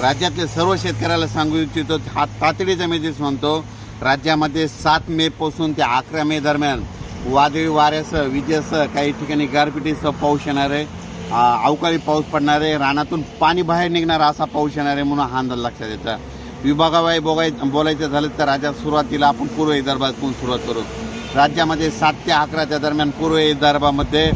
राज्यातले सर्व शेतकऱ्याला सांगू इच्छितो हा तातडीचा मेसेज म्हणतो राज्यामध्ये सात मे पासून ते अकरा मे दरम्यान वादळी वाऱ्यासह विजेसह काही ठिकाणी गारपिटीसह पाऊस येणार आहे. अवकाळी पाऊस पडणार आहे. रानातून पाणी बाहेर निघणार असा पाऊस येणार आहे म्हणून हा अंदाज लक्षात येतं. विभागाबाई बोगाय बोलायचं झालं तर राज्यात सुरुवातीला आपण पूर्व विदर्भातून सुरुवात करू. राज्यामध्ये सात ते अकराच्या दरम्यान पूर्व विदर्भामध्ये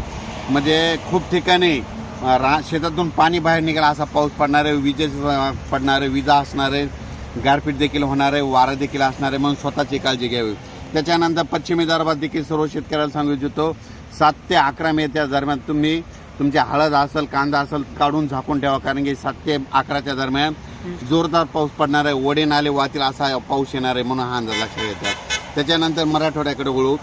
म्हणजे खूप ठिकाणी रा शेतातून पाणी बाहेर निघाला असा पाऊस पडणार आहे विजेचं पडणार आहे विजा असणार आहे गारपीट देखील होणार आहे वारा देखील असणार आहे म्हणून स्वतःची काळजी घ्यावी. त्याच्यानंतर पश्चिम विदर्भात देखील सर्व शेतकऱ्याला सांगू इच्छितो सात ते अकरा मे त्या दरम्यान तुम्ही तुमची हळद असेल कांदा असेल काढून झाकून ठेवा कारण की सात ते अकराच्या दरम्यान जोरदार पाऊस पडणार आहे वडे नाले वाहतील असा पाऊस येणार आहे म्हणून हा अंदाज लक्षात येतात त्याच्यानंतर मराठवाड्याकडे वळू.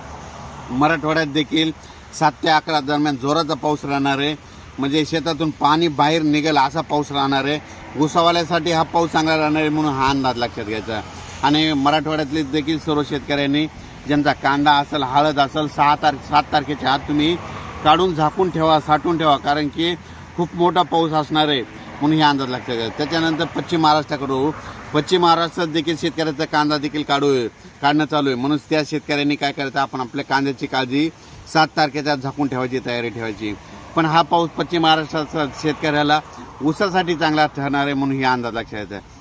मराठवाड्यात देखील सात ते अकरा दरम्यान जोराचा पाऊस राहणार आहे. म्हणजे शेतातून पाणी बाहेर निघेल असा पाऊस राहणार आहे. घुसावाल्यासाठी हा पाऊस चांगला राहणार आहे म्हणून हा अंदाज लक्षात घ्यायचा. आणि मराठवाड्यातले देखील सर्व शेतकऱ्यांनी ज्यांचा कांदा असेल हळद असेल सहा तारखे सात तारखेच्या आत तुम्ही काढून झाकून ठेवा साठवून ठेवा कारण की खूप मोठा पाऊस असणार आहे म्हणून हे अंदाज लक्षात घ्या त्याच्यानंतर पश्चिम महाराष्ट्राकडून पश्चिम महाराष्ट्रात देखील शेतकऱ्याचा कांदा देखील काढू काढणं चालू आहे. म्हणून त्या शेतकऱ्यांनी काय करायचं? आपण आपल्या कांद्याची काळजी सात तारखेच्या आत झाकून ठेवायची तयारी ठेवायची. पण हा पाऊस पश्चिम महाराष्ट्राचा शेतकऱ्याला ऊसासाठी चांगला ठरणार आहे म्हणून ही अंदाज लक्षात आहे